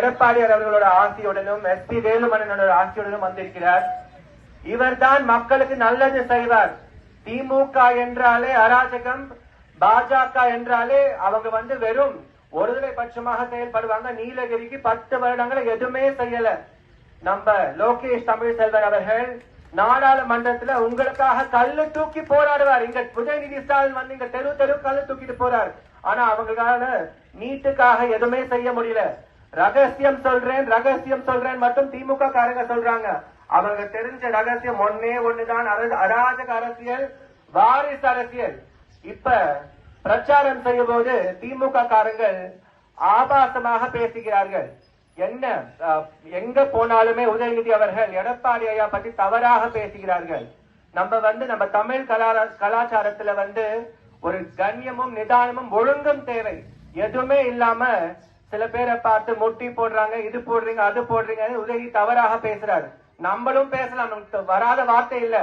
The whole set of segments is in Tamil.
எடப்பாடியார் அவர்களோட ஆசியுடனும் எஸ் பி வேலுமணனோட ஆசியுடனும் வந்திருக்கிறார். இவர்தான் மக்களுக்கு நல்லது செய்வார். திமுக என்றாலே அராஜகம் பாஜக என்றாலே அவங்க வந்து வெறும் ஒருதலை பட்சமாக செயல்படுவாங்க. நீலகிரிக்கு பத்து வருடங்களை எதுவுமே செய்யல. நம்ம லோகேஷ் தமிழ் செல்வர் அவர்கள் நாடாளுமன்றத்துல உங்களுக்காக கல்லு தூக்கி போராடுவார். இங்க உதயநிதி ஸ்டாலின் வந்து இங்க தெரு தெரு கல்லு தூக்கிட்டு போறார். ஆனா அவங்களால நீட்டுக்காக எதுவுமே செய்ய முடியல. ரகசியம் சொல்றேன் ரகசியம் சொல்றேன் மட்டும் திமுக காரங்க சொல்றாங்க. அவங்க தெரிஞ்ச ரகசியம் ஒன்னே ஒண்ணுதான். அர- அராஜக அரசியல் வாரிசு அரசியல். இப்ப பிரச்சாரம் செய்யும் போது திமுக காரங்கள் ஆபாசமாக பேசுகிறார்கள். என்ன எங்க போனாலுமே உதயநிதி அவர்கள் எடப்பாடி ஐயா பற்றி தவறாக பேசுகிறார்கள். நம்ம வந்து நம்ம தமிழ் கலார- கலாச்சாரத்துல வந்து ஒரு கண்ணியமும் நிதானமும் ஒழுங்கும் தேவை. எதுவுமே இல்லாம சில பேரை பார்த்து முட்டி போடுறாங்க இது போடுறீங்க அது போடுறீங்க உதவி தவறாக பேசுறாரு. நம்மளும் பேசலாம் நமக்கு வராத வார்த்தை இல்ல.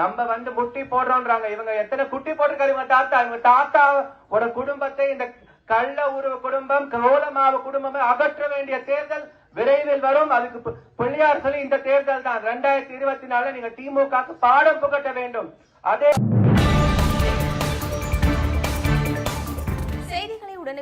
நம்ம வந்து முட்டி போடுறோம்ன்றாங்க. இவங்க எத்தனை குட்டி போட்டிருக்காரு இவங்க தாத்தா இவங்க தாத்தாவோட குடும்பத்தை இந்த கள்ள உருவ குடும்பம் கோலமாவ குடும்பமே அகற்ற வேண்டிய தேர்தல் விரைவில் வரும். அதுக்கு பிள்ளையார் சொல்லி இந்த தேர்தல் தான் ரெண்டாயிரத்தி இருபத்தி நாலுல நீங்க திமுக பாடம் புகட்ட வேண்டும். அதே